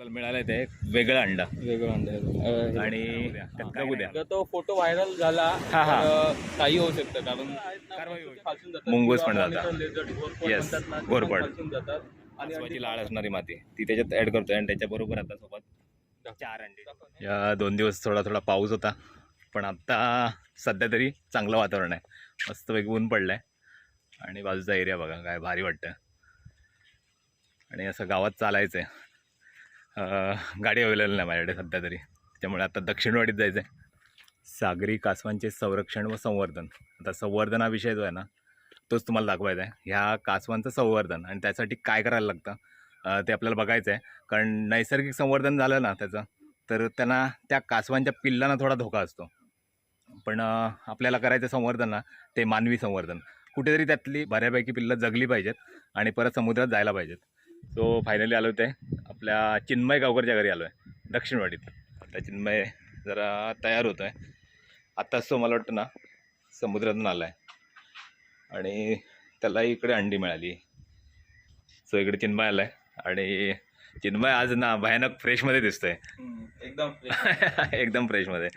आपल्याला मिळालं ते एक वेगळं अंडा. वेगळं अंडा आणि उद्या तो फोटो व्हायरल झाला हा, हा. काही होऊ शकतं कारण. मुंगूस पण जातात. laser घोरपड आणि लाळ असणारी माती. ती त्याच्यात ऍड करतोय आणि त्याच्याबरोबर आता सोबत चार अंडे. या दोन दिवस थोडा थोडा पाऊस होता पण आता सध्या तरी चांगलं वातावरण आहे. मस्तपैकी ऊन पडलं आहे आणि बाजूचा एरिया बघा काय भारी वाटतं. आणि असं गावात चालायचं आहे गाडी अवेलेबल नाही माझ्याकडे सध्या तरी. त्यामुळे आता दक्षिणवाडीत जायचं आहे सागरी कासवांचे संरक्षण व संवर्धन. आता संवर्धन हा विषय जो आहे ना तोच तुम्हाला दाखवायचा आहे. ह्या कासवांचं संवर्धन आणि त्यासाठी काय करायला लागतं ते आपल्याला बघायचं आहे कारण नैसर्गिक संवर्धन झालं ना त्याचं तर त्यांना त्या कासवांच्या पिल्लांना थोडा धोका असतो. पण आपल्याला करायचं संवर्धन ना ते मानवी संवर्धन. कुठेतरी त्यातली बऱ्यापैकी पिल्लं जगली पाहिजेत आणि परत समुद्रात जायला पाहिजेत. सो फायनली आलो ते. आपल्या चिन्मय गावकरच्या घरी आलो आहे दक्षिणवाडीत आता चिन्मय जरा तयार होतो आहे आत्ताच तो मला वाटतं ना समुद्रातून आला आहे आणि त्याला इकडे अंडी मिळाली. सो इकडे चिन्मय आला आहे आणि चिन्मय आज ना भयानक फ्रेशमध्ये दिसतोय. एकदम. एकदम फ्रेशमध्ये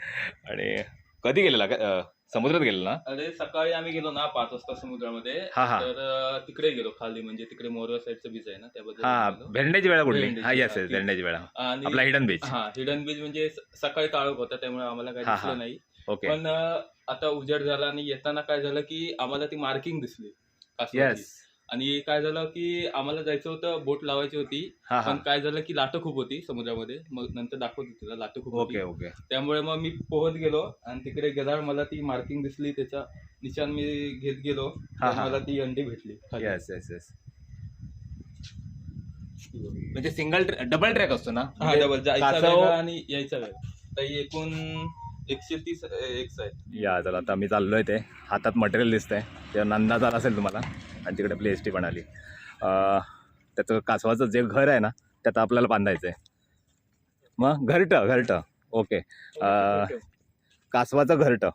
आणि कधी गेलेला का समुद्रात गेलेला ना अरे सकाळी आम्ही गेलो ना पाच वाजता समुद्रामध्ये हा, हा. तर अं, तिकडे गेलो खाली म्हणजे तिकडे मोरवा साईडचं बीच आहे ना त्याबद्दल हा गेलो. भेंड्याची वेळा कुठली भेंड्याची, हा येस हा, येस ती. भेंड्याची वेळा आणि हिडन बीच हा हिडन बीच म्हणजे स- सकाळी काळोख होता त्यामुळे आम्हाला काही हा, हा. दिसलं नाही ओके पण अं, आता उजेड झाला आणि येताना काय झालं की आम्हाला ती मार्किंग दिसली कासवाची. येस आणि काय झालं की आम्हाला जायचं होतं बोट लावायची होती. हा हा. पण काय झालं की लाटं खूप होती समुद्रामध्ये. मग नंतर दाखवत होती तुला लाटं खूप ओके होती. ओके त्यामुळे मग मी पोहत गेलो आणि तिकडे गेल्यावर मला ती मार्किंग दिसली त्याचा निशाण मी घेत गेलो. हा, तर हा. मला ती अंडी भेटली खाली. येस येस येस म्हणजे सिंगल डबल ट्रॅक असतो ना? हा म्हणजे डबल जायचा कासव- वेगळा आणि यायचा वेगळा तर एकूण एकशे तीस एक्स आहे या चला आता मी चाललोय ते. हातात मटेरियल दिसतंय. ते अंदाज आला असेल तुम्हाला. आणि तिकडे आपली एस टी पण आली. त्याचं कासवाचं जे घर आहे ना त्यात आपल्याला बांधायचं आहे मग घरटं घरट. ओके. कासवाचं घरट.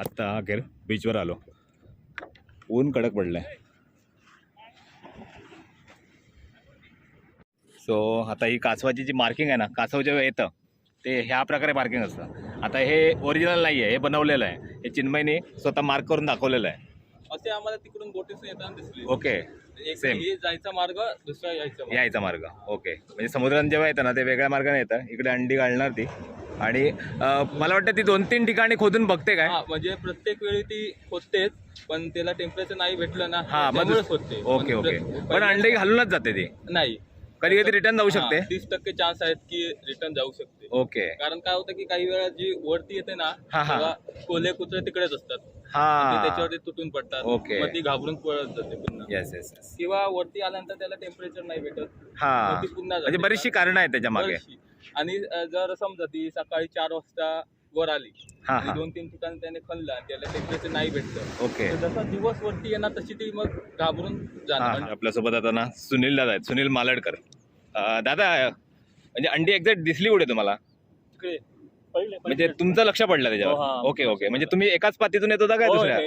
आत्ता अखेर बीचवर आलो. ऊन कडक पडलं आहे सो आता ही कासवाची जी मार्किंग आहे ना कासव जेव्हा येतं ते ह्या प्रकारे मार्किंग असतं. आता हे ओरिजिनल नाही आहे हे बनवलेलं आहे. हे चिन्मयने स्वतः मार्क करून दाखवलेलं आहे. असे आम्हाला तिकडून बोटीस येताना दिसले. ओके एक. हे जायचा मार्ग दुसरा यायचा मार्ग. यायचा मार्ग ओके. म्हणजे समुद्रात जेव्हा येतं ना ते वेगळ्या मार्गाने येतं. इकडे अंडी घालणार ती. आणि अं, मला वाटतं ती दोन तीन ठिकाणी खोदून बघते काय? हा म्हणजे प्रत्येक वेळी ती होतेच पण त्याला टेम्परेचर नाही भेटलं ना हा मग त्यामुळेच होते ओके ओके. पण अंडी घालूनच जाते ती. नाही. कधी कधी रिटर्न जाऊ शकते. तीस टक्के चान्स आहेत की रिटर्न जाऊ शकते. ओके. कारण काय होतं की काही वेळा जी वरती येते ना हा, हा. तेव्हा कोल्हे कुत्रे तिकडेच असतात. ते हा त्याच्यावरती तुटून पडतात. ओके. मग ती घाबरून पळत जाते पुन्हा. येस येस येस किंवा वरती आल्यानंतर त्याला टेम्परेचर नाही भेटत. हा. मग ती पुन्हा जाते. म्हणजे बरीचशी कारणं आहेत त्याच्यामागे बरीचशी. आणि अ, जर समजा ती सकाळी चार वाजता वर आली. हा हा. दोन तीन ठिकाणी त्याने खणलं आणि त्याला टेम्परेचर नाही भेटलं. ओके. तर जसा दिवस वरती येणार तशी ती मग घाबरून हा जाणार हा. आपल्यासोबत आता ना सुनील दादा आहेत सुनील मालडकर. अं, दादा म्हणजे अंडी एक्झॅक्ट दिसली कुठे तुम्हाला? पहिले म्हणजे तुमचं लक्ष पडलं हो, हा. त्याच्यावर ओके ओके. म्हणजे तुम्ही एकाच पातीतून येत होता काय दुसऱ्या?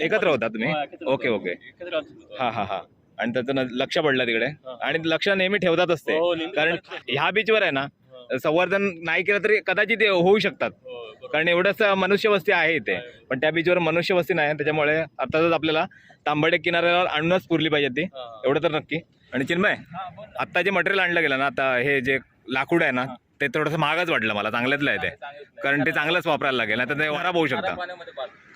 एकत्र होता तुम्ही? Okay okay. हा हा हा. आणि त्याचं ना लक्ष पडलं तिकडे? हा. आणि लक्ष नेहमी ठेवतात असते हो, नेहमी कारण ठेवतात. ह्या बीचवर आहे ना संवर्धन नाही केलं तरी कदाचित ते होऊ शकतात. कारण एवढंच मनुष्यवस्ती आहे इथे. पण त्या बीचवर मनुष्यवस्ती नाही. त्याच्यामुळे अर्थातच आपल्याला तांबडे किनाऱ्यावर आणूनच पुरली पाहिजे ती. एवढं तर नक्की. आणि चिन्मय आत्ता जे मटेरियल आणलं गेलं ना आता हे जे लाकूड आहे ना ते थोडंसं महागच वाटलं मला. चांगल्यातलं आहे ते. कारण ते चांगलंच वापरायला लागेल. नाही तर ते खराब होऊ शकतं.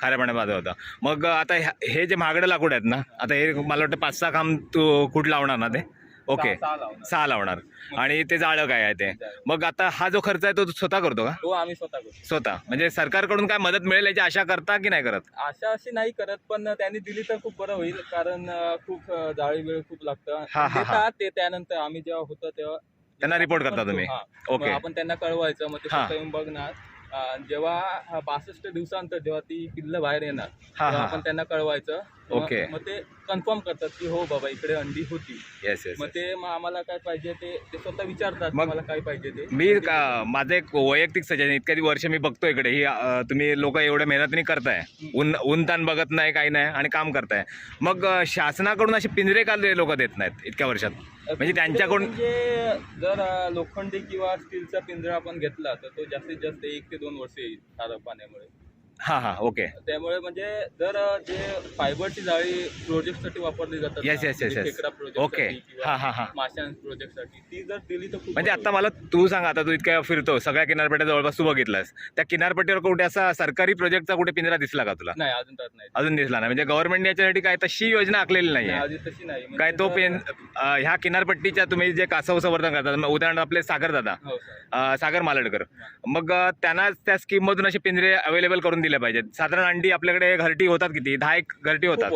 खाऱ्या पाण्यामध्ये होतं. मग आता हे जे महागडे लाकूड आहेत ना आता हे मला वाटतं पाच सहा खांब तू कुठ लावणार ना ते. ओके. सहा लावणार. सहा लावणार. आणि ते जाळं काय आहे ते? मग आता हा जो खर्च आहे तो तू स्वतः करतो का? हो आम्ही स्वतः करतो. स्वतः. म्हणजे सरकारकडून काय मदत मिळेल याची आशा करता की नाही करत? आशा अशी नाही करत पण त्यांनी दिली तर खूप बरं होईल कारण अं, खूप अं, जाळी वेळ खूप लागतं. हा, हा. देतात ते त्यानंतर आम्ही जेव्हा होतो तेव्हा त्यांना report करता तुम्ही? हा. मग ओके आपण त्यांना कळवायचं मग ते हा. स्वतः येऊन बघणार. अं, जेव्हा बासष्ट दिवसानंतर जेव्हा ती पिल्ल बाहेर येणार हा तेव्हा हा आपण त्यांना कळवायचं. ओके. मग ते कन्फर्म करतात की हो बाबा इकडे अंडी होती. येस येस मग ते मग आम्हाला काय पाहिजे ते ते स्वतः विचारतात मग मला काय पाहिजे ते. मी का माझं एक वैयक्तिक सजेशन इतक्या वर्ष मी बघतो इकडे. ही अं, तुम्ही लोक एवढ्या मेहनतीने करताय. ऊन ऊन ताण बघत नाही काही नाही आणि काम करताय. मग अं, शासनाकडून असे पिंजरे का लोक देत नाहीत इतक्या वर्षात? म्हणजे त्यांच्याकडून म्हणजे जर अं, लोखंडी किंवा स्टीलचा पिंजरा आपण घेतला तर तो जास्तीत जास्त एक ते दोन वर्ष येईल खारं पाण्यामुळे. हां हां. ओके त्यामुळे म्हणजे जर जे फायबरची जाळी प्रोजेक्टसाठी वापरली जातात म्हणजे yes. खेकडा project ओके हां हां हां. माशां प्रोजेक्टसाठी ती जर दिली तर म्हणजे आता मला तू सांग आता तू इतक्या फिरतो सगळ्या किनारपट्ट्या जवळपास तू बघितलास त्या किनारपट्टीवर कुठे असा सरकारी प्रोजेक्टचा कुठे पिंजरा दिसला का तुला. नाही अजून नाही. अजून दिसला नाही म्हणजे गव्हर्नमेंट याच्यासाठी काय तशी योजना आखलेली नाही तशी नाही म्हणजे काय तो पेन ह्या किनारपट्टीच्या तुम्ही जे कासव संवर्धन करतात उदाहरण आपले सागर दादा हो सर अं, सागर मालडकर. मग त्यांना त्या स्कीम मधून असे पिंजरे अवेलेबल करून दिले पाहिजेत साधारण अंडी आपल्याकडे घरटी होतात किती दहा एक घरटी होतात.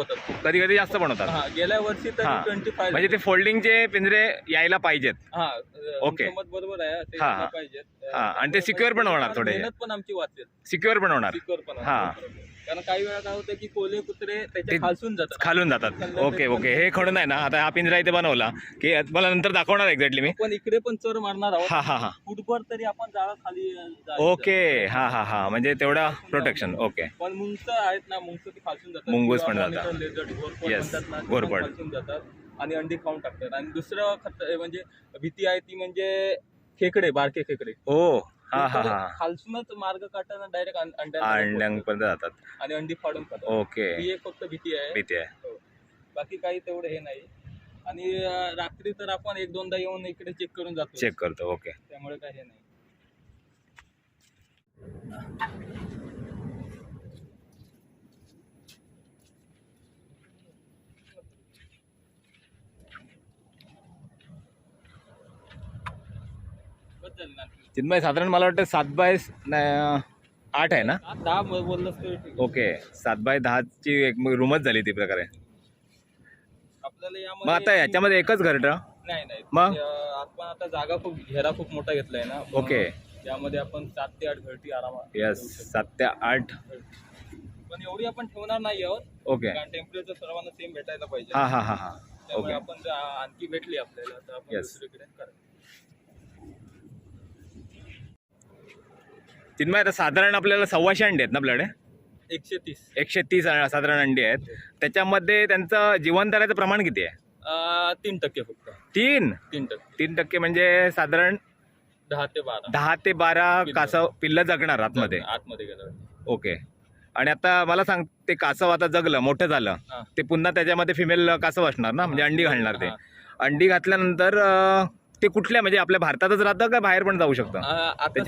कधी कधी जास्त पण होतात हा गेल्या वर्षी तर. ट्वेंटी फाय म्हणजे ते फोल्डिंगचे पिंजरे यायला पाहिजेत हा ओके. तुमचं मत बरोबर आहे ते हा, हा. हा, आणि ते secure पण होणार थोडे. मेहनत पण आमची वाचेल सिक्युअर पण होणार सिक्युअर पण हा. कारण काही वेळा काय होतं की कोले कुत्रे त्याच्या खालसून जातात. खालून जातात. Okay okay. हे खडून आहे ना आता हा पिंजरा इथे बनवला की मला नंतर दाखवणार एक्झॅक्टली मी. पण इकडे पण चर मारणार आहोत. हा हा हा. फुटभर तरी आपण जाळं खाली जायचं. ओके हा हा हा. म्हणजे तेवढा प्रोटेक्शन ओके. पण मुंगस आहेत ना मुंगस ती खालसून जातात. मुंगूस किंवा पण जातात. monitor lizard, घोरपड Yes, म्हणतात ना, ते पण. घोरपड. खालसून जातात आणि अंडी खाऊन टाकतात. आणि दुसरं खत म्हणजे भीती आहे ती म्हणजे खेकडे बारके खेकडे. ओ हा हा हा. खालसूनच मार्ग काढताना डायरेक्ट अंड्या अंड्यांपर्यंत जातात. आणि अंडी फाडून खातात ओके. ही एक फक्त भीती आहे. भीती आहे. हो. बाकी काही तेवढं हे नाही. आणि रात्री तर आपण एक दोनदा येऊन इकडे चेक करून जातो चेक करतो ओके. त्यामुळे काही हे नाही बस झालं ना. चिन्मय साधारण मला वाटतं सात बाय आठ आहे ना? दहा ब- बोललंस तरी ठीक आहे. ओके सात बाय दहाची एक रूमच झाली ती प्रकारे. आपल्याला मग आता यामध्ये याच्यामध्ये एकच घरट. नाही नाही. मग? आपण आता जागा खूप घेरा खूप मोठा घेतलाय ना. ओके. त्यामध्ये आपण सात ते आठ घरटी आरामात यस. सात ते आठ. पण एवढी आपण ठेवणार नाही आहोत. ओके. कारण टेम्परेचर सर्वांना सेम भेटायला पाहिजे. हा हा हा हा. ओके. आपण जर आणखी भेटली आपल्याला. तर आपण. दुसरीकडे चिन्मय आता साधारण आपल्याला सव्वाशे अंडे आहेत ना आपल्याकडे? एकशे तीस. एकशे तीस साधारण अंडी आहेत. त्याच्यामध्ये त्यांचं राहायचं प्रमाण किती आहे? तीन टक्के फक्त. तीन? तीन टक्के. तीन टक्के म्हणजे साधारण दहा ते बारा. दहा ते बारा कासव पिल्लं जगणार आतमध्ये. आतमध्ये ओके. आणि आता मला सांग ते कासव आता जगलं मोठं झालं. ते पुन्हा त्याच्यामध्ये फिमेल कासव असणार ना? म्हणजे अंडी घालणार ते. अंडी घातल्यानंतर ते कुठल्या म्हणजे आपल्या भारतातच राहतं का बाहेर पण जाऊ शकतं?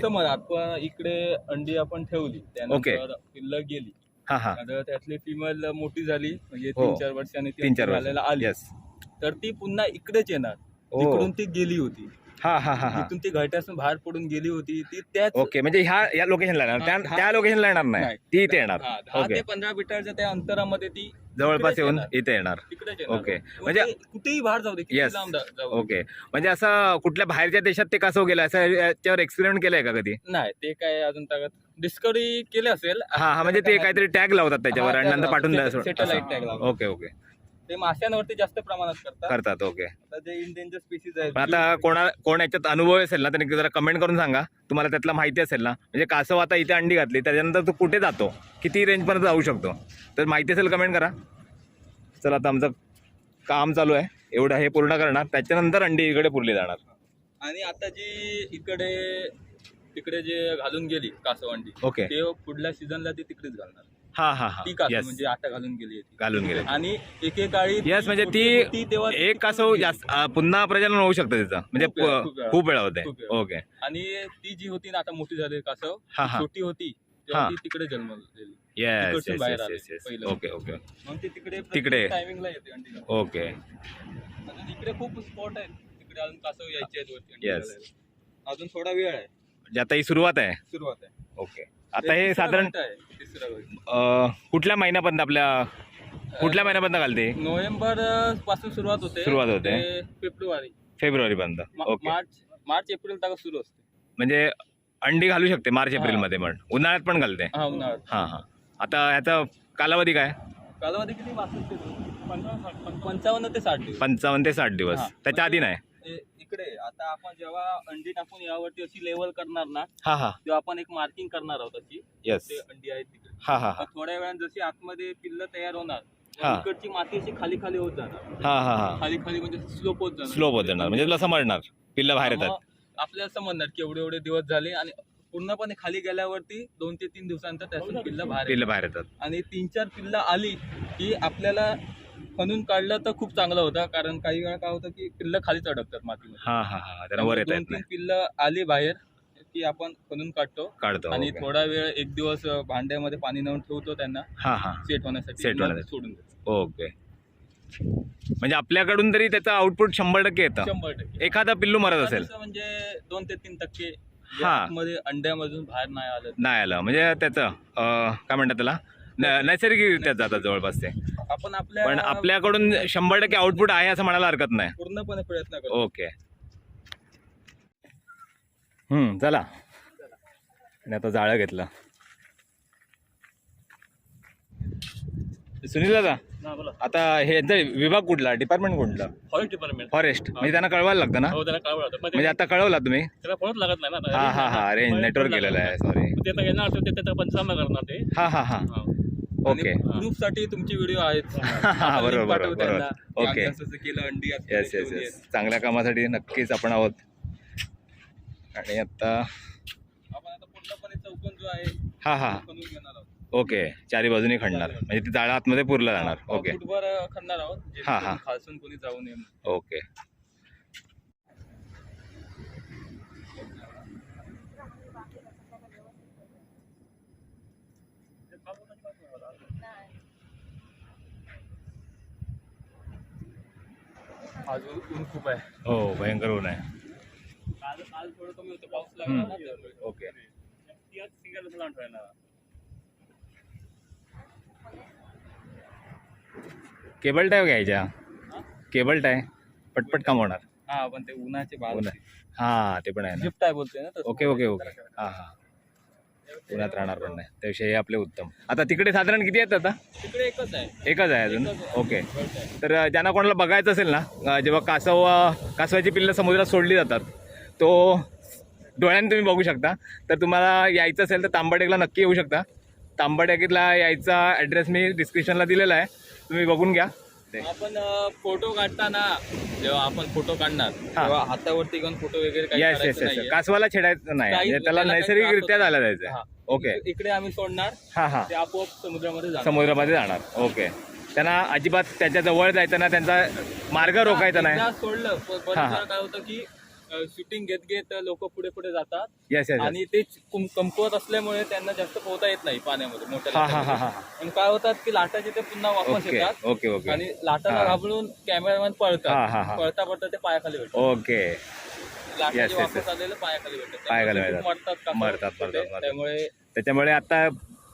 समज आपण इकडे अंडी आपण ठेवली ओके. त्यानंतर पिल्लं गेली. हा हा. आता त्यातली फिमेल मोठी झाली म्हणजे हो. तीन चार वर्षांनी ती तीन चार अंडी वर्ष. घालायला आली. येस तर ती पुन्हा इकडेच येणार. ओ. तिकडून ती गेली होती. हा हा हा हा तिथून ती घरट्यासून बाहेर पडून गेली होती ती त्याच ओके म्हणजे ह्या या लोकेशनला येणार त्या हा. त्या लोकेशनला येणार नाही नाही. ती इथे येणार हा, दहा ओके ते पंधरा मीटरच्या त्या अंतरामध्ये ती जवळपास येऊन. इथे येणार तिकडेच ओके. म्हणजे म्हणजे- कुठेही बाहेर जाऊ दे किती Yes. लांब जा- जाऊ दे. ओके म्हणजे असं कुठल्या बाहेरच्या देशात ते कसं गेलं असं याच्यावर एक्सपेरिमेंट केलंय का कधी नाही ते काय अजून ताकद डिस्कवरी केले असेल हा हा म्हणजे ते काहीतरी टॅग लावतात त्याच्यावर आणि नंतर पाठवून. द्या लावतात. ओके ओके ते माश्यांवरती जास्त प्रमाणात करतात. करतात ओके आता जे स्पीसीज आहेत पण आता कोणा कोण याच्यात अनुभव असेल ना त्यांनी जरा कमेंट करून सांगा. तुम्हाला त्यातला माहिती असेल ना. म्हणजे कासव आता इथे अंडी घातली त्याच्यानंतर तो कुठे जातो? किती रेंजपर्यंत जाऊ शकतो? तर माहिती असेल कमेंट करा. चला आता आमचं काम चालू आहे. एवढं हे पूर्ण करणार. त्याच्यानंतर अंडी इकडे पुरली जाणार. आणि आता जी इकडे तिकडे जे घालून गेली कासवंडी ओके ते पुढल्या सीझनला ती तिकडेच घालणार. हा हा हा ती कासव येस म्हणजे आता घालून गेली आहे. घालून गेले आणि एकेकाळी येस म्हणजे ती तेव्हा एक कासव जास्त अं, पुन्हा प्रजनन होऊ शकतं त्याचं म्हणजे खूप वेळा, खूप वेळा. खूप वेळा होते खूप वेळा. ओके. आणि ती जी होती ना आता मोठी झाली कासव हा हा छोटी होती तेव्हा हा. ती तिकडे जन्मलेली येस तिकडसून येस बाहेर येस आले येस येस पहिलं. ओके ओके मग ती तिकडे तिकडे. टायमिंगला येते अंडी घालायला. ओके इकडे खूप स्पॉट आहेत तिकडे अजून कासव यायचे आहेत वरती अंडी Yes. घालायला. अजून थोडा वेळ आहे म्हणजे आता ही सुरुवात आहे सुरुवात आहे ओके आता हे साधारण. अं, कुठल्या महिन्यापर्यंत आपल्या कुठल्या महिन्यापर्यंत घालते? नोव्हेंबरपासून सुरुवात होते. सुरुवात होते. ते फेब्रुवारी. फेब्रुवारीपर्यंत. मा- ओके. मार्च मार्च एप्रिल तक सुरू असते. म्हणजे अंडी घालू शकते मार्च हा. एप्रिलमध्ये पण. उन्हाळ्यात पण घालते. हा उन्हाळ्यात. हा हा. आता ह्याचा कालावधी काय? कालावधी किती? पंचावन्न ते साठ दिवस. पंचावन्न ते साठ दिवस. हा. त्याच्या आधी नाही? ए- इकडे आता आपण जेव्हा अंडी टाकून यावरती अशी लेवल करणार ना हा हा. तेव्हा आपण एक मार्किंग करणार आहोत अशी. येस ते अंडी आहेत तिकडे. हा हा हा. मग थोड्या वेळाने जशी आतमध्ये पिल्ल तयार होणार हा. इकडची माती अशी खाली खाली होत जाणार. हा हा हा. खाली खाली म्हणजे स्लोप होत जाणार. स्लो होत जाणार. म्हणजे तुला समजणार. पिल्ल बाहेर येतात. मग आपल्याला समजणार की एवढे एवढे दिवस झाले आणि पूर्णपणे खाली गेल्यावरती दोन ते तीन दिवसानंतर त्यातून पिल्ल बाहेर पिल्ल येतात. बाहेर येतात. आणि तीन चार पिल्ल आली की आपल्याला खणून काढलं तर खूप चांगलं होतं कारण काही वेळा काय होतं की पिल्ल खालीच अडकतात मातीमध्ये. हा हा हा त्यांना वर येता दोन तीन पिल्ल आली बाहेर की आपण खणून काढतो. काढतो आणि. थोडा वेळ एक दिवस भांड्यामध्ये पाणी नेऊन ठेवतो त्यांना. हा हा. सेट होण्यासाठी Set मग होण्यासाठी. सोडून देतो. ओके. म्हणजे आपल्याकडून तरी त्याचं आउटपुट शंभर टक्के येतं. शंभर टक्के. एखादा पिल्लू मरत असेल. दुसरं म्हणजे दोन ते तीन टक्के हा. आतमध्ये अंड्यामधून बाहेर नाही आलं नाही आलं. म्हणजे त्याचं अं, काय म्हणतात त्याला? न- नैसर्गिकरित्या जातात जवळपास ते. आपण आपल्या पण आपल्याकडून शंभर टक्के आउटपुट आहे असं म्हणायला हरकत नाही. पूर्णपणे प्रयत्न करतो. ओके. हम्म चला. आणि आता जाळं घेतलं. सुनील दादा हा बोला. आता हे यांचा विभाग कुठला? डिपार्टमेंट कुठला? Forest department forest. म्हणजे त्यांना कळवायला लागतं ना? हो त्याला म्हणजे आता कळवला तुम्ही? त्याला फोनच लागत नाही ना हा हा हा. रेंज नेटवर्क गेलेलं आहे सॉरी ते आता येणार ते त्याचा पंचनामा करणार ते. हा हा. हा. ओके प्रूफसाठी तुमची व्हिडिओ आहेत. बरोबर. ओके. केलं अंडी असं येस येस येस चांगल्या कामासाठी नक्कीच आपण आहोत. आणि आता. आपण आता पूर्णपणे चौकन जो आहे हा हा. ओके चारी बाजूनी खणणार. म्हणजे ते जाळं आतमध्ये पुरलं जाणार. ओके खणणार आहोत. हा, हा. खालसून कोणी जाऊ नये. ओके आज ऊन खूप आहे. हो भयंकर ऊन आहे. काल काल थोडं कमी होतं पाऊस हम्म. लागला ना त्यामुळे. ओके. ती आज सिंगल प्लांट राहणार केबल टाय घ्यायच्या. केबल टाय पटपट काम होणार. हा पण ते उन्हाचे बाल ऊन आहे. हा ते पण आहे ना. शिफ्ट आहे बोलतोय ना तसं. Okay okay okay. हा हा. पुण्यात राहणार पण नाही. त्याविषयी हे आपले उत्तम. आता तिकडे साधारण किती आहेत आता? तिकडे एकच आहे. एकच आहे अजून. ओके. तर ज्यांना कोणाला बघायचं असेल ना जेव्हा कासव कासवाची पिल्लं समुद्रात सोडली जातात तो डोळ्याने तुम्ही बघू शकता. तर तुम्हाला यायचं असेल तर तांबाडेकला नक्की येऊ शकता. तांबाडेकीला यायचा ॲड्रेस मी डिस्क्रिप्शनला दिलेला आहे. तुम्ही बघून घ्या. ते- आपण फोटो काढताना जेव्हा आपण फोटो काढणार तेव्हा हातावरती घेऊन फोटो वगैरे काही येस येस काढायचं येस नाहीये. कासवाला छेडायचं नाही. काही- म्हणजे त्याला त्याला काही नैसर्गिकरित्या त्रास झालं. जायचं. हा. ओके इक- इकडे आम्ही सोडणार हां हां. ते आपोआप समुद्रामध्ये जाणार. समुद्रामध्ये जाणार. ओके त्यांना अजिबात त्याच्याजवळ जायचं ना त्यांचा मार्ग रोखायचा नाही. एकदा सोडलं प- बरेच हा, हा. वेळा काय होतं की शूटिंग घेत घेत लोक पुढे पुढे जातात येस येस आणि ते कुम- कमकुवत असल्यामुळे त्यांना जास्त पोहता येत नाही पाण्यामध्ये मोठ्या हा हा हा लाटांमध्ये. हा आणि काय होतात की लाटाचे ते पुन्हा वापस ओके येतात ओके ओके आणि लाटाला हा. घाबरून कॅमेरामॅन हा, हा, पळतात हा. पळता पळता ते पायाखाली भेटतात ओके Yes, लाटाचे yes, वापस yes. आलेलं पायाखाली भेटतात पायाखाली त्यामुळे ते खूप भेटतात. मरतात कासव मरतात, छोटे. मरतात, मरतात. त्यामुळे त्याच्यामुळे आता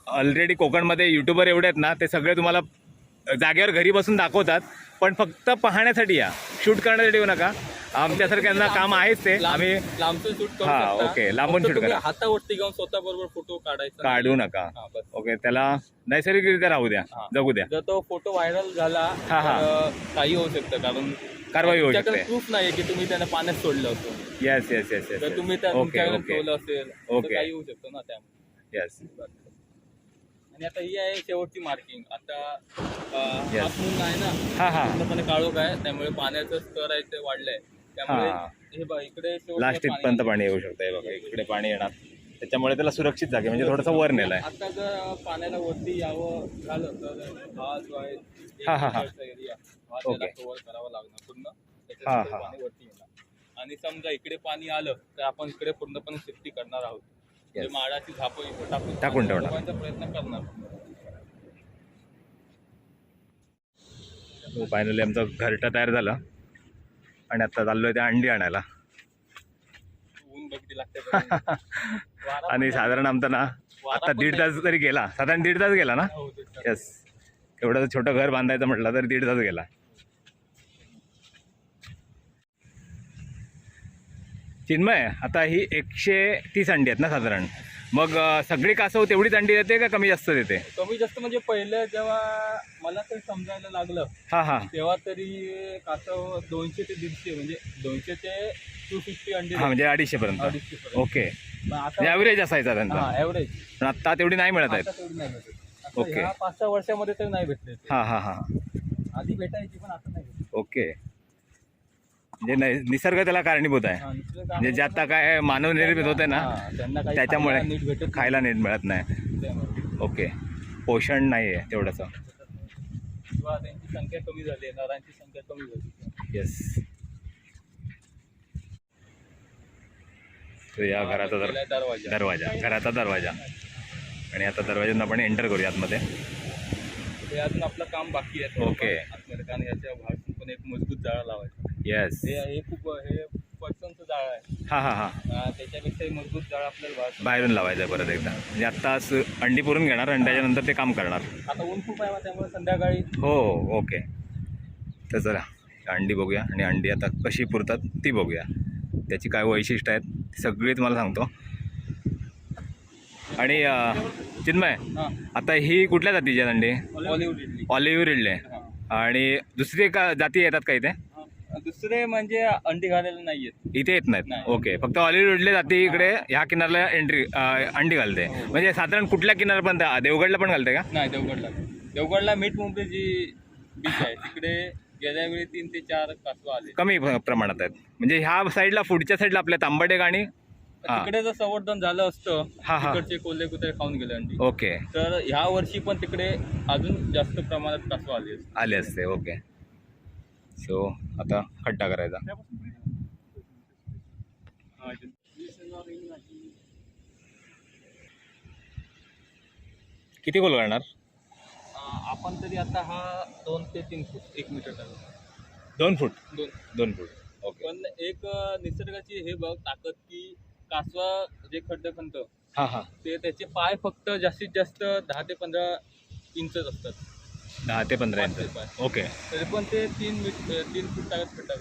ऑलरेडी कोकणमध्ये युट्यूबर एवढे आहेत ना ते सगळे तुम्हाला जागेवर घरी बसून दाखवतात पण फक्त पाहण्यासाठी या शूट करण्यासाठी येऊ नका आमच्यासारख्यांना काम आहेच ते आम्ही लांबचं शूट हा. ओके. लांबून तुम्ही करा. हातावरती घेऊन स्वतः बरोबर फोटो काढायचा काढू नका हा. ओके त्याला नैसर्गिकरित्या राहू द्या. जगू द्या जर तो फोटो व्हायरल झाला हा, हा. काही होऊ शकतं कारण कारवाई होऊ शकते प्रूफ नाही की तुम्ही त्यांना पाण्यात सोडलं असं येस येस येस येस तुम्ही त्या ओके असेल ओके. काही होऊ शकतं ना त्यामुळे येस आणि आता ही आहे शेवटची मार्किंग आता Yes. आहे ना हा हा पूर्णपणे काळोख आहे त्यामुळे पाण्याचं स्तर आहे ते वाढलंय त्यामुळे हा. हे बघ इकडे शेवटचं लास्ट पाणी इथपर्यंत आहे. पाणी येऊ शकतं हे बघा इकडे पाणी येणार त्याच्यामुळे त्याला सुरक्षित जागे म्हणजे थोडंसं वर नेलंय आता जर पाण्याला वरती यावं झालं तर हा जो आहे हा, हा, हा. एरिया हा त्याला. कव्हर करावा लागणार पूर्ण हा, त्याच्यानंतर हा. पाणी वरती येणार आणि समजा इकडे पाणी आलं तर आपण इकडे पूर्णपणे सेफ्टी करणार आहोत म्हणजे माडाची झापं इकडे टाकून टाकून. ठेवणार. ठेवण्याचा प्रयत्न करणार. फायनली आमचं घरटं तयार झालं. आणि आता चाललोय ते अंडी आणायला. ऊन लागते आणि साधारण आमचा ना आता दीड तास तरी गेला. साधारण दीड तास गेला ना? हो. येस एवढं छोटं घर बांधायचं म्हटलं तर दीड तास गेला. चिन्मय आता ही एकशे तीस अंडी आहेत ना साधारण. मग सगळी कासव तेवढीच अंडी देते का कमी जास्त देते? कमी जास्त म्हणजे पहिलं जेव्हा मला तरी समजायला लागलं हां हां. तेव्हा तरी कासव दोनशे ते दीडशे म्हणजे दोनशे ते टू फिफ्टी अंडी हां म्हणजे अडीचशेपर्यंत. अडीचशे पर्यंत ओके आता ॲव्हरेज असायचा त्यांचा हा ॲव्हरेज पण आत्ता तेवढी नाही मिळत आहेत. ओके. पाच सहा वर्षामध्ये तर नाही भेटले. हां हां हां. आधी भेटायची पण आता नाही. ओके. म्हणजे नै- निसर्ग त्याला कारणीभूत आहे. म्हणजे जे आता काय मानव निर्मित होते ना त्याच्यामुळे खायला नीट मिळत नाही. ओके. पोषण नाही आहे तेवढंसं किंवा त्यांची संख्या कमी झाली नरांची संख्या कमी झाली येस तो या घराचा दर दरवाजा. दरवाजा. घराचा दरवाजा. आणि आता दरवाज्यातून आपण एंटर करूया आतमध्ये अजून आपलं काम बाकी आहे. ओके. कारण याच्या बाहेरून पण एक मजबूत जाळा लावायचा. येस हे हे खूप हे पटकनचं जाळ आहे. हां हां हां. हा, त्याच्यापेक्षा मजबूत जाळ आपल्याला बाहेर बाहेरून लावायचं आहे परत एकदा. म्हणजे आत्ता स- अंडी पुरून घेणार आणि त्याच्यानंतर ते काम करणार. आता ऊन खूप आहे त्यामुळे संध्याकाळी हो ओके. तर चला अंडी बघूया. आणि अंडी आता कशी पुरतात ती बघूया. त्याची काय वैशिष्ट्य आहेत ती सगळी तुम्हाला सांगतो. आणि अं, चिन्मय हा. आता ही कुठल्या जातीची आहेत अंडी? इडली ऑलिव्ह रिडले. हा. आणि दुसरी का जाती येतात का इथे? हा. दुसरे म्हणजे अंडी घालायला नाही येत इथे येत नाहीत. नाही. ओके. फक्त ऑलिव्ह रिडले जाती इकडे ह्या किनारला एंट्री अंडी घालते. म्हणजे साधारण कुठल्या किनारपर्यंत? देवगडला पण घालते का? नाही देवगडला. देवगडला मीठ मुंबई जी बीच आहे तिकडे गेल्या वेळी तीन ते चार कासव आले. कमी प- प्रमाणात आहेत. म्हणजे ह्या साईडला पुढच्या साईडला आपल्या तांबडे आणि हा. तिकडे जर संवर्धन झालं असतं हा, हा. तिकडचे कोल्हे कुत्रे खाऊन गेले अंडी. ओके. तर ह्या वर्षी पण तिकडे अजून जास्त प्रमाणात कासव आले असते. आले असते ओके. सो आता खड्डा करायचा. किती गोल करणार? आपण तरी आता हा दोन ते तीन फूट एक मीटर. दोन फूट? दोन. दोन फूट. ओके पण एक निसर्गाची हे बघ ताकद की कासवा जे खड्डे खणतं हां हां. ते त्याचे पाय फक्त जास्तीत जास्त दहा ते पंधरा इंचच असतात. दहा ते पंधरा इंच. ओके तरी पण ते तीन मीट तीन फूट टाकत खणतात.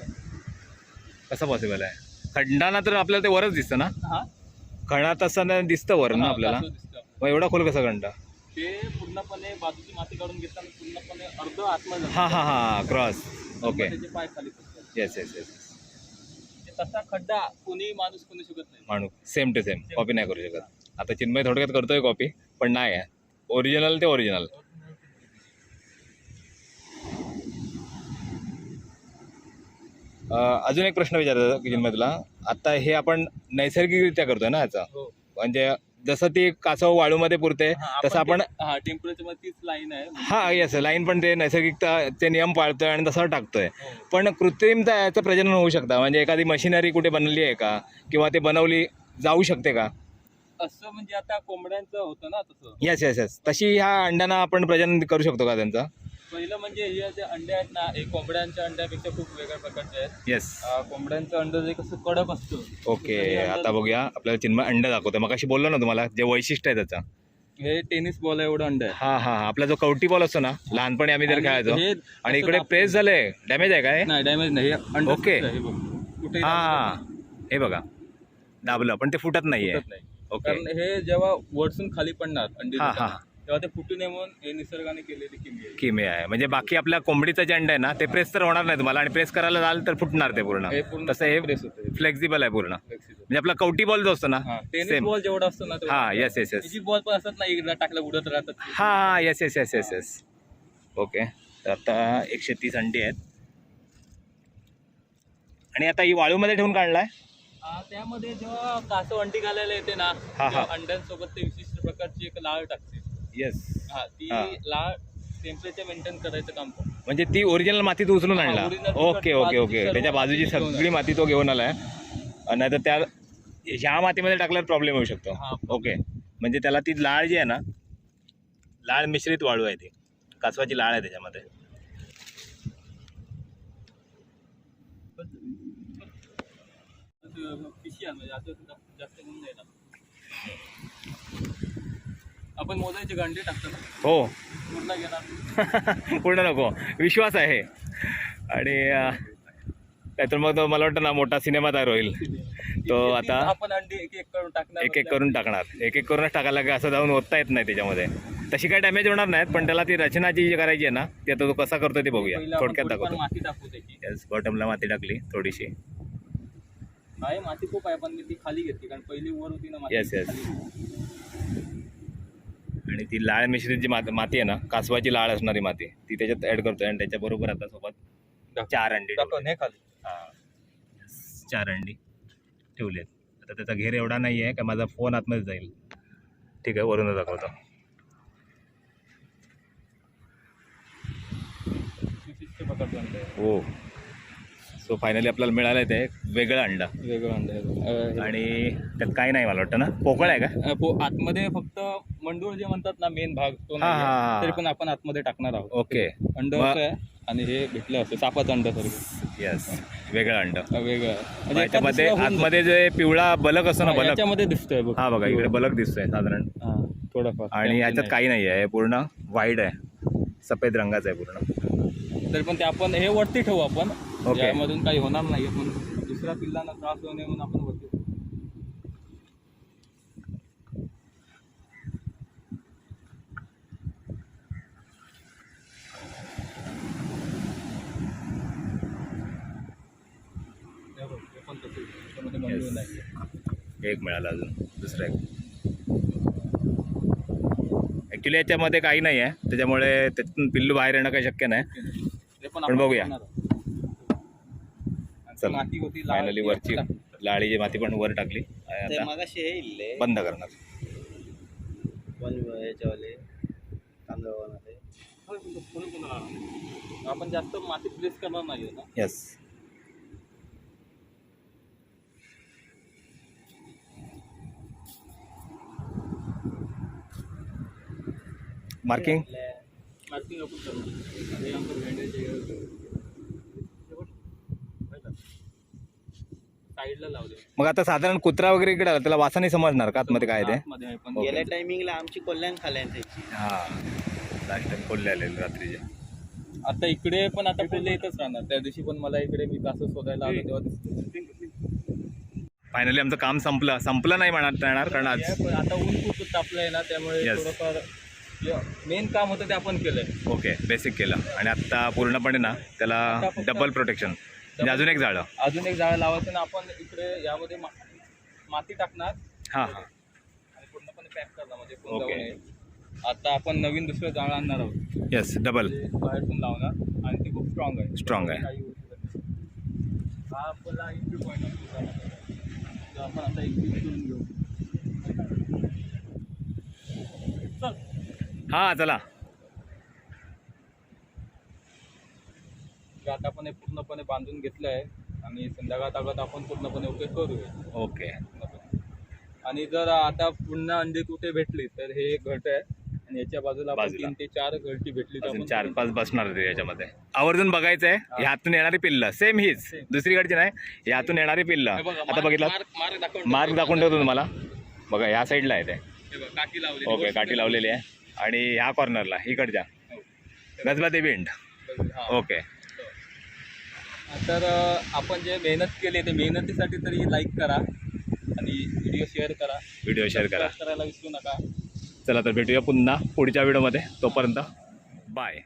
कसं पॉसिबल आहे? खड्डाना तर आपल्याला ते वरच दिसतं ना? हा. खणात असताना दिसतं वर ना हा, आपल्याला? दिसतं. मग एवढा खोल कसा खंडा ते पूर्णपणे बाजूची माती काढून घेताना पूर्णपणे अर्ध आतमध्ये. हां हां हां क्रॉस ओके मग त्याचे पाय खाली पडतात. येस येस येस तसा खड्डा कोणी माणूस कोणी शकत नाही. माणूस. सेम टू सेम कॉपी नाही करू शकत. आता चिन्मय थोडक्यात करतोय कॉपी पण नाही आहे. ओरिजिनल ते ओरिजिनल अजून एक प्रश्न विचारायचा की चिन्मय तुला आता हे आपण नैसर्गिकरित्या करतोय ना याचा. हो. म्हणजे जसं ती कासव वाळूमध्ये पुरते हा, तसं आपण ते- हा टेम्परेचरमध्ये तीच लाईन आहे. हा येस लाईन पण ते नैसर्गिकताचे नियम पाळतोय आणि तसं टाकतोय. हो. पण कृत्रिमता याचं प्रजनन होऊ शकतं. म्हणजे एखादी मशिनरी कुठे बनली आहे का? किंवा ते बनवली जाऊ शकते का? असं म्हणजे आता कोंबड्यांचं होतं ना तसं. येस येस येस तशी ह्या अंड्यांना आपण प्रजनन करू शकतो का त्यांचं? पहिलं म्हणजे हे जे अंडे आहेत ना हे कोंबड्यांच्या अंड्यापेक्षा खूप वेगळ्या प्रकारचे आहेत. येस अं, कोंबड्यांचं अंड जे कसं कडक असतं ओके आणि अंड- आता बघूया. आपल्याला चिन्मय अंड दाखवतो मग अशी बोललो ना तुम्हाला जे वैशिष्ट्य आहे त्याचं. हे टेनिस बॉल एवढं अंड आहे. हा हा हा. आपला जो कवटी बॉल असतो ना लहानपणी आम्ही जर आणि खेळायचो हे आणि असं इकडे दाब- प्रेस झालंय. डॅमेज आहे काय? नाही डॅमेज नाही. हे अंड ओके. हे बघ. कुठेही हा. हे बघा. दाबलं पण ते फुटत नाहीये. नाही. ओके. कारण हे जेव्हा वरसून खाली पडणार अंडी हा, देताना, हा. तेव्हा ते फुटू नये म्हणून हे निसर्गाने केलेली किमी आहे किमे आहे. म्हणजे बाकी आपल्या कोंबडीचं जे अंड आहे ना ते प्रेस तर होणार नाही तुम्हाला आणि प्रेस करायला जाल तर फुटणार ते पूर्ण. हे पूर्ण तसं हे प्रेस होतं फ्लेक्झिबल आहे पूर्ण. म्हणजे आपला कवटी बॉल जो असतो ना हा टेनिस सेम बॉल जेवढा असतो ना हा येस येस येस बॉल पण असतात ना एकदा टाकला उडत राहतात. हा हा yes yes yes yes yes okay तर आता एकशे तीस अंडी आहेत. आणि आता ही वाळूमध्ये ठेवून काढलाय? हा, त्यामध्ये जेव्हा कासव अंडी घालायला येते ना हा. तेव्हा अंड्यांसोबत ते विशिष्ट प्रकारची एक लाळ टाकते. येस हा ती हा. टेम्परेचर मेंटेन करायचं काम करते म्हणजे ती ओरिजिनल माती तू उचलून हा, आणला. original ती ओके ओके बाजूची ओके सर्व त्याच्या बाजूची घेऊन सगळी माती तो घेऊन आलाय. नाही तर त्या ह्या मातीमध्ये टाकल्यावर प्रॉब्लेम होऊ शकतो. हा. ओके म्हणजे त्याला ती लाळ जी आहे ना लाळ मिश्रित वाळू आहे ती. कासवाची लाळ आहे त्याच्यामध्ये. पिशी म्हणजे असं जास्त- जास्त आपण मोजायचे गांडे टाकतो ना. हो. पूर्ण घेणार. पूर्ण नको. विश्वास आहे. आणि नाहीतर मग तो मला वाटतं ना मोठा सिनेमा तयार होईल. तो आता- आपण अंडी एक एक करून टाकणार एक एक करून टाकणार. एक एक करूनच टाकायला लागेल असं जाऊन ओतता येत नाही त्याच्यामध्ये. तशी काही डॅमेज होणार नाहीत पण त्याला ती रचना जी करायची आहे ना ती आता तो कसा करतो ते बघूया. थोडक्यात दाखवतो. माती टाकू त्याची. येस बॉटमला माती टाकली थोडीशी. आहे माती खूप आहे पण मी ती खाली घेतली कारण पहिली वर होती ना. खाली. घेतली. आणि ती लाळ मिश्रित जी मात- माती आहे ना कासवाची लाळ असणारी माती ती त्याच्यात ऍड करतोय आणि त्याच्याबरोबर आता सोबत चार अंडी टाकून ठेवली. हे. खाली चार अंडी ठेवलेत. आता त्याचा घेर एवढा नाही आहे का माझा फोन आतमध्ये जाईल. ठीक आहे वरून दाखवतो. हो. सो फायनली आपल्याला मिळालं आहे ते वेगळं अंडा. वेगळं अंड आहे. आणि त्यात काही नाही मला वाटतं ना? पोकळ आहे का? अं, पो- आतमध्ये फक्त मंडूळ जे म्हणतात ना मेन भाग तो हा, हा, हा. तरी पण आपण आतमध्ये टाकणार आहोत. ओके. अंड मग- असं आहे आणि हे भेटलं असं सापाचं अंड सारखं येस वेगळं अंड. वेगळं. आहे. म्हणजे एका याच्यामध्ये दुसऱ्या होऊन आतमध्ये जे पिवळा बलक असतो ना जातं. हा, बलक. याच्यामध्ये दिसतोय बघ. हा बघा इकडे बलक दिसतोय साधारण. हा, थोडंफार. आणि याच्यात काही नाही आहे पूर्ण व्हाईट आहे. सफेद रंगाचं आहे पूर्ण. तरी पण ते आपण हे वरती ठेवू आपण. यामधून काही होणार नाही पण दुसऱ्या पिल्लांना त्रास होऊ नये म्हणून आपण वरती ठेवू. बघ, पण तसंच. त्याच्यामध्ये मंडूळ Yes. नाहीये. एक मिळाला अजून दुसरा एक ॲक्च्युली याच्यामध्ये काही नाही आहे त्याच्यामुळे त्यातून पिल्लू बाहेर येणं काही शक्य नाही पण बघूया. आणि चला. माती होती लाल, फायनली ती वरची लाळीची माती पण वर टाकली आणि ते आता मगाशी हे इल्ले. बंद करणार. पण याच्यावाले? तांदळवाले. होय, पण तो कोणी कोणाला आणणार? आपण जास्त माती प्लेस करणार नाही ना? येस मार्किंग मार्किंग आपण करणार. हे आमचं भेंड्याचे साईडला लावले. मग आता साधारण कुत्रा वगैरे इकडे आला त्याला वासाने समजणार का आतमध्ये काय आहे ते? आतमध्ये आहे पण ओके. गेल्या टायमिंगला आमची कल्याण खाल्यांची हां. लास्ट टाइम कोल्हे आले रात्रीचे आता इकडे पण आता कोल्हे इथंच राहणार. त्या दिवशी पण मला इकडे मी कासं शोधायला आलो तेव्हा दिसलं. फायनली आमचं काम संपलं. संपलं नाही म्हणता येणार कारण आज पण आता ऊन खूप तापलंय ना त्यामुळे Yes. थोडंफार मेन काम होतं ते आपण केलंय. ओके बेसिक केलं. आणि आत्ता पूर्णपणे ना त्याला डबल प्रोटेक्शन म्हणजे अजून एक झाडं. अजून एक जाळं लावायचं ना आपण इकडे यामध्ये मा- माती टाकणार. हां हां. आणि पूर्णपणे पॅक करणार म्हणजे कोण ओके. नये आता आपण नवीन दुसरं जाळं आणणार आहोत. येस डबल ते बाहेरतून लावणार. आणि ते खूप स्ट्रॉंग आहे. Strong आहे. काही. हा आपला आपण आता करून घेऊ. चल. हां चला. आता आपण हे पूर्णपणे बांधून घेतलं आहे आणि संध्याकाळ ताकद आपण पूर्णपणे ओके करूया. ओके. पूर्णपणे. आणि जर आता पुन्हा अंडी कुठे भेटली तर हे एक घट आहे. आणि याच्या बाजूला आपण बाजूला. तीन ते चार घरटी भेटली तर अजून आपण चार पाच बसणार ते याच्यामध्ये. आवर्जून बघायचं आहे ह्यातून येणारी पिल्ल सेम हीच. Same. दुसरीकडची नाही ह्यातून येणारी पिल्ल. हे बघा, आता मार्क- बघितलं? मार्क मार्क दाखवून मार्क दाखवून ठेवतो तुम्हाला. बघा ह्या साईडला आहे ते. हे बघा, काठी ओके काठी लावलेली आहे. आणि ह्या कॉर्नरला इकडच्या. गजबा ते विंड ओके. तर आपण जे मेहनत केली ते मेहनतीसाठी तरी लाईक करा आणि व्हिडिओ शेअर करा. व्हिडिओ शेअर करा. करायला विसरू नका. चला तर भेटूया पुन्हा पुढच्या व्हिडिओमध्ये तोपर्यंत बाय